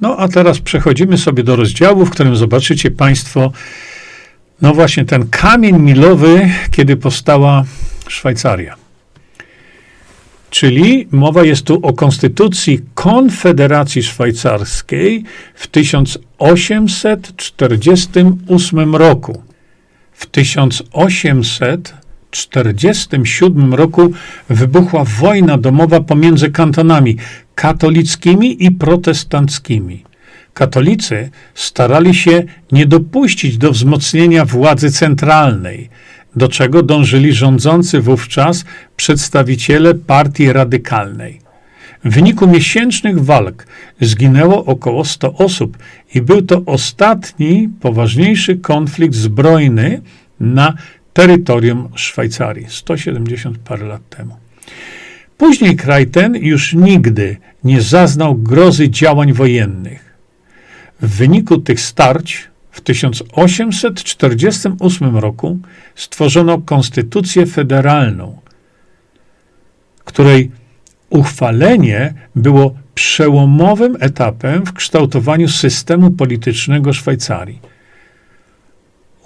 No a teraz przechodzimy sobie do rozdziału, w którym zobaczycie Państwo, no właśnie ten kamień milowy, kiedy powstała Szwajcaria. Czyli mowa jest tu o konstytucji Konfederacji Szwajcarskiej w 1848 roku. W 1847 roku wybuchła wojna domowa pomiędzy kantonami katolickimi i protestanckimi. Katolicy starali się nie dopuścić do wzmocnienia władzy centralnej, do czego dążyli rządzący wówczas przedstawiciele partii radykalnej. W wyniku miesięcznych walk zginęło około 100 osób i był to ostatni poważniejszy konflikt zbrojny na terytorium Szwajcarii 170 parę lat temu. Później kraj ten już nigdy nie zaznał grozy działań wojennych. W wyniku tych starć w 1848 roku stworzono konstytucję federalną, której uchwalenie było przełomowym etapem w kształtowaniu systemu politycznego Szwajcarii.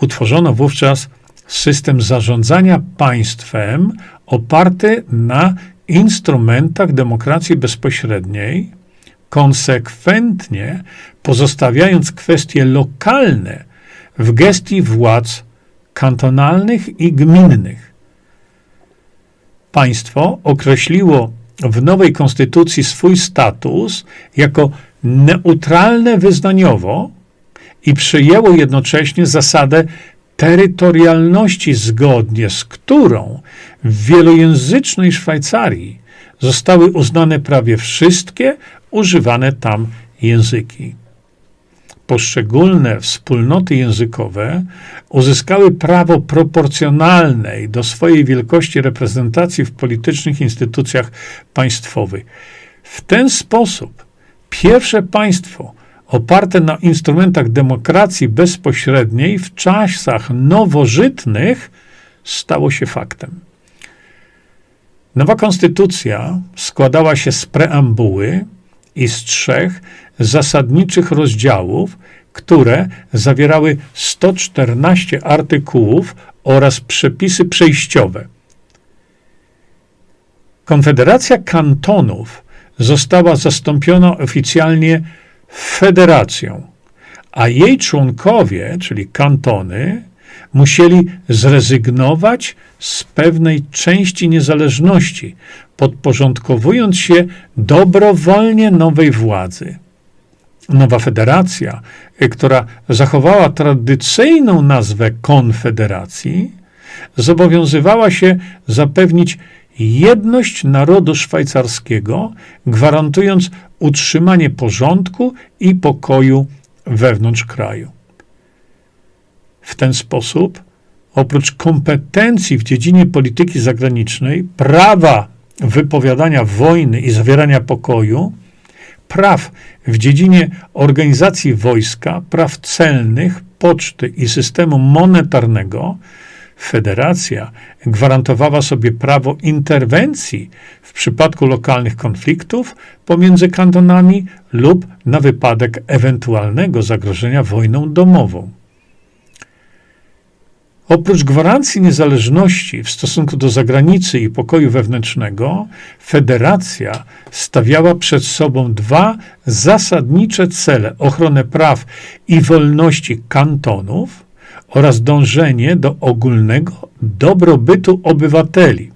Utworzono wówczas system zarządzania państwem oparty na instrumentach demokracji bezpośredniej, konsekwentnie pozostawiając kwestie lokalne w gestii władz kantonalnych i gminnych. Państwo określiło w nowej konstytucji swój status jako neutralne wyznaniowo i przyjęło jednocześnie zasadę terytorialności, zgodnie z którą w wielojęzycznej Szwajcarii zostały uznane prawie wszystkie używane tam języki. Poszczególne wspólnoty językowe uzyskały prawo proporcjonalnej do swojej wielkości reprezentacji w politycznych instytucjach państwowych. W ten sposób pierwsze państwo oparte na instrumentach demokracji bezpośredniej w czasach nowożytnych stało się faktem. Nowa konstytucja składała się z preambuły i z trzech zasadniczych rozdziałów, które zawierały 114 artykułów oraz przepisy przejściowe. Konfederacja kantonów została zastąpiona oficjalnie federacją, a jej członkowie, czyli kantony, musieli zrezygnować z pewnej części niezależności, podporządkowując się dobrowolnie nowej władzy. Nowa federacja, y, która zachowała tradycyjną nazwę konfederacji, zobowiązywała się zapewnić jedność narodu szwajcarskiego, gwarantując utrzymanie porządku i pokoju wewnątrz kraju. W ten sposób, oprócz kompetencji w dziedzinie polityki zagranicznej, prawa wypowiadania wojny i zawierania pokoju, praw w dziedzinie organizacji wojska, praw celnych, poczty i systemu monetarnego, Federacja gwarantowała sobie prawo interwencji w przypadku lokalnych konfliktów pomiędzy kantonami lub na wypadek ewentualnego zagrożenia wojną domową. Oprócz gwarancji niezależności w stosunku do zagranicy i pokoju wewnętrznego, federacja stawiała przed sobą dwa zasadnicze cele: ochronę praw i wolności kantonów oraz dążenie do ogólnego dobrobytu obywateli.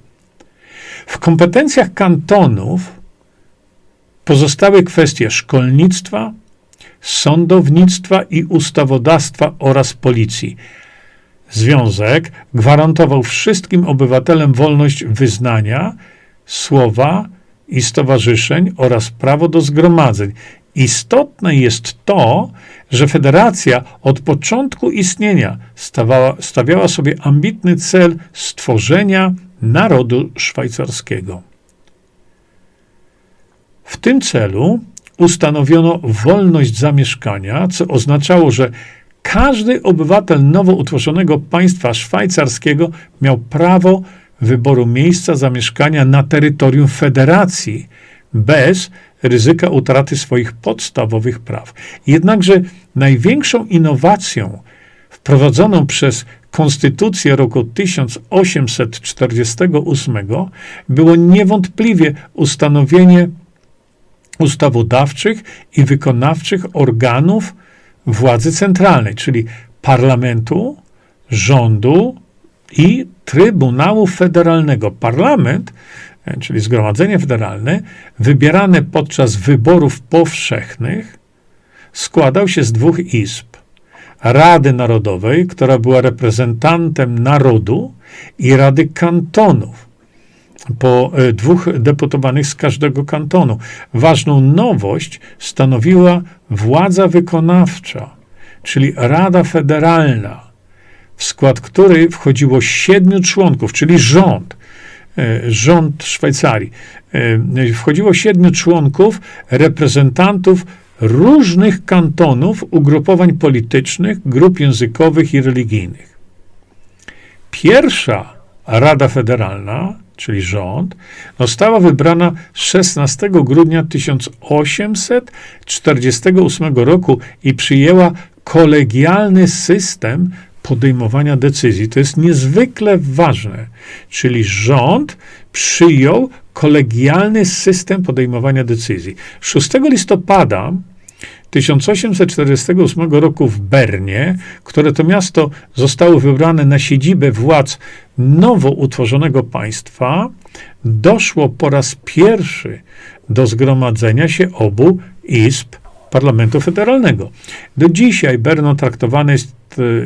W kompetencjach kantonów pozostały kwestie szkolnictwa, sądownictwa i ustawodawstwa oraz policji Związek gwarantował wszystkim obywatelom wolność wyznania, słowa i stowarzyszeń oraz prawo do zgromadzeń. Istotne jest to, że federacja od początku istnienia stawała, stawiała sobie ambitny cel stworzenia narodu szwajcarskiego. W tym celu ustanowiono wolność zamieszkania, co oznaczało, że każdy obywatel nowo utworzonego państwa szwajcarskiego miał prawo wyboru miejsca zamieszkania na terytorium federacji, bez ryzyka utraty swoich podstawowych praw. Jednakże największą innowacją wprowadzoną przez Konstytucję roku 1848 było niewątpliwie ustanowienie ustawodawczych i wykonawczych organów władzy centralnej, czyli parlamentu, rządu i Trybunału Federalnego. Parlament, czyli Zgromadzenie Federalne, wybierane podczas wyborów powszechnych, składał się z dwóch izb. Rady Narodowej, która była reprezentantem narodu, i Rady Kantonów, po e, dwóch deputowanych z każdego kantonu. Ważną nowość stanowiła władza wykonawcza, czyli Rada Federalna, w skład której wchodziło siedmiu członków, czyli rząd, e, rząd Szwajcarii. E, wchodziło siedmiu członków, reprezentantów różnych kantonów, ugrupowań politycznych, grup językowych i religijnych. Pierwsza Rada Federalna, czyli rząd, została wybrana 16 grudnia 1848 roku i przyjęła kolegialny system podejmowania decyzji. To jest niezwykle ważne. Czyli rząd przyjął kolegialny system podejmowania decyzji. 6 listopada 1848 roku w Bernie, które to miasto zostało wybrane na siedzibę władz nowo utworzonego państwa, doszło po raz pierwszy do zgromadzenia się obu izb Parlamentu Federalnego. Do dzisiaj Berno traktowane jest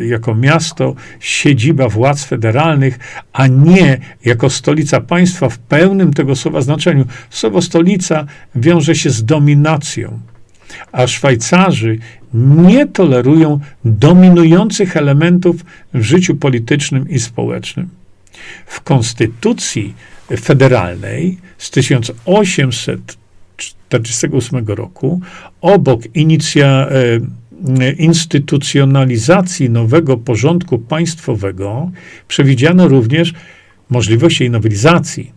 jako miasto, siedziba władz federalnych, a nie jako stolica państwa w pełnym tego słowa znaczeniu. Słowo stolica wiąże się z dominacją, a Szwajcarzy nie tolerują dominujących elementów w życiu politycznym i społecznym. W Konstytucji Federalnej z 1848 roku obok inicja, e, instytucjonalizacji nowego porządku państwowego przewidziano również możliwość jej nowelizacji,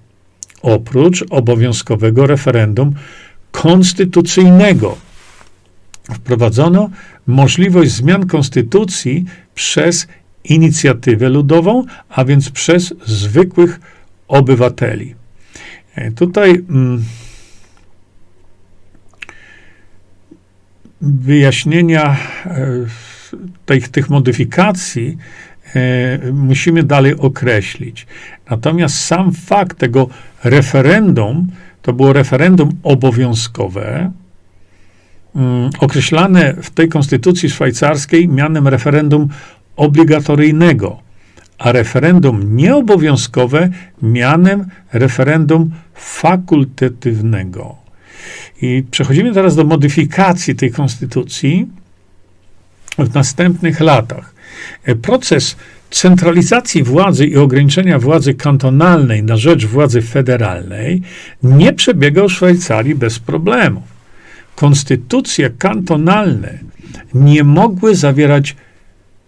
oprócz obowiązkowego referendum konstytucyjnego wprowadzono możliwość zmian konstytucji przez inicjatywę ludową, a więc przez zwykłych obywateli. E, tutaj mm, wyjaśnienia e, tych, tych modyfikacji e, musimy dalej określić. Natomiast sam fakt tego referendum, to było referendum obowiązkowe, Mm, określane w tej konstytucji szwajcarskiej mianem referendum obligatoryjnego, a referendum nieobowiązkowe mianem referendum fakultatywnego. I przechodzimy teraz do modyfikacji tej konstytucji w następnych latach. Proces centralizacji władzy i ograniczenia władzy kantonalnej na rzecz władzy federalnej nie przebiegał w Szwajcarii bez problemów konstytucje kantonalne nie mogły zawierać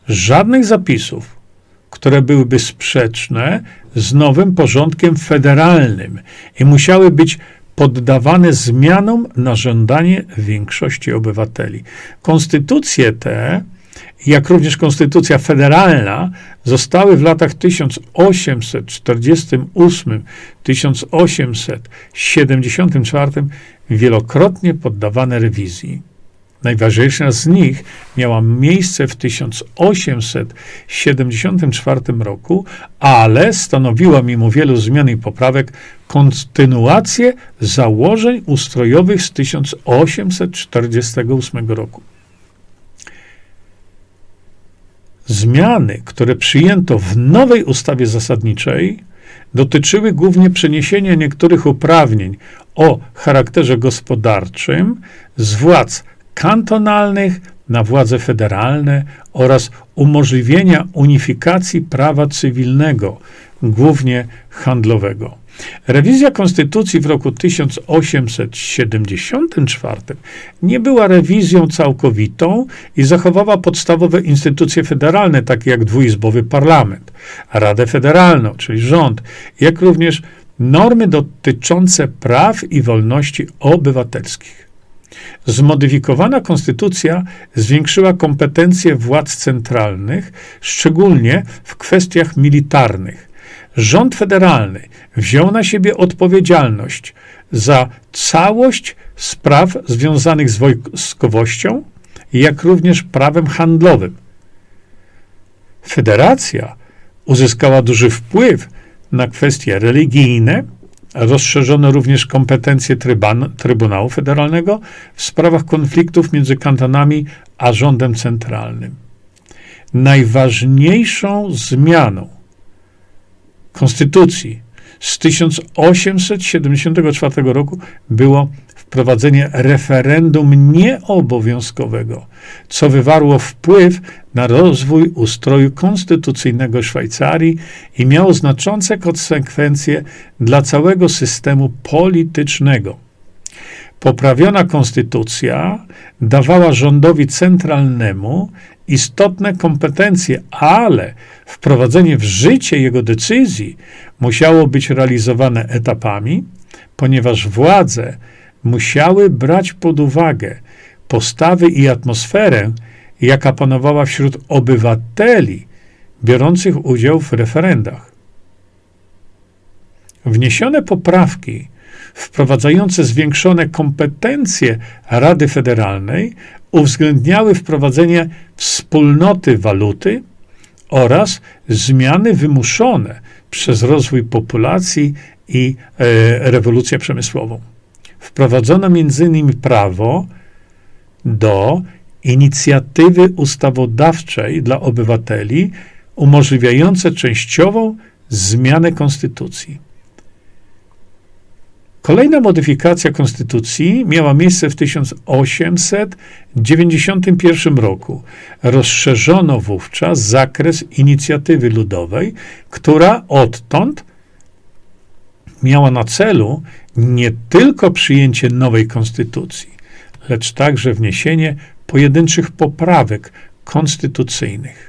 żadnych zapisów, które byłyby sprzeczne z nowym porządkiem federalnym i musiały być poddawane zmianom na żądanie większości obywateli. Konstytucje te jak również Konstytucja Federalna zostały w latach 1848-1874 wielokrotnie poddawane rewizji. Najważniejsza z nich miała miejsce w 1874 roku, ale stanowiła mimo wielu zmian i poprawek kontynuację założeń ustrojowych z 1848 roku. Zmiany, które przyjęto w nowej ustawie zasadniczej, dotyczyły głównie przeniesienia niektórych uprawnień o charakterze gospodarczym z władz kantonalnych na władze federalne oraz umożliwienia unifikacji prawa cywilnego, głównie handlowego. Rewizja konstytucji w roku 1874 nie była rewizją całkowitą i zachowała podstawowe instytucje federalne, takie jak dwuizbowy parlament, Radę Federalną, czyli rząd, jak również normy dotyczące praw i wolności obywatelskich. Zmodyfikowana konstytucja zwiększyła kompetencje władz centralnych, szczególnie w kwestiach militarnych. Rząd federalny wziął na siebie odpowiedzialność za całość spraw związanych z wojskowością, jak również prawem handlowym. Federacja uzyskała duży wpływ na kwestie religijne, rozszerzono również kompetencje tryban, Trybunału Federalnego w sprawach konfliktów między kantonami a rządem centralnym. Najważniejszą zmianą konstytucji z 1874 roku było wprowadzenie referendum nieobowiązkowego, co wywarło wpływ na rozwój ustroju konstytucyjnego Szwajcarii i miało znaczące konsekwencje dla całego systemu politycznego. Poprawiona konstytucja dawała rządowi centralnemu istotne kompetencje, ale wprowadzenie w życie jego decyzji musiało być realizowane etapami, ponieważ władze musiały brać pod uwagę postawy i atmosferę, jaka panowała wśród obywateli biorących udział w referendach. Wniesione poprawki wprowadzające zwiększone kompetencje Rady Federalnej uwzględniały wprowadzenie wspólnoty waluty oraz zmiany wymuszone przez rozwój populacji i e, rewolucję przemysłową. Wprowadzono m.in. prawo do inicjatywy ustawodawczej dla obywateli, umożliwiające częściową zmianę konstytucji. Kolejna modyfikacja konstytucji miała miejsce w 1891 roku. Rozszerzono wówczas zakres inicjatywy ludowej, która odtąd miała na celu nie tylko przyjęcie nowej konstytucji, lecz także wniesienie pojedynczych poprawek konstytucyjnych.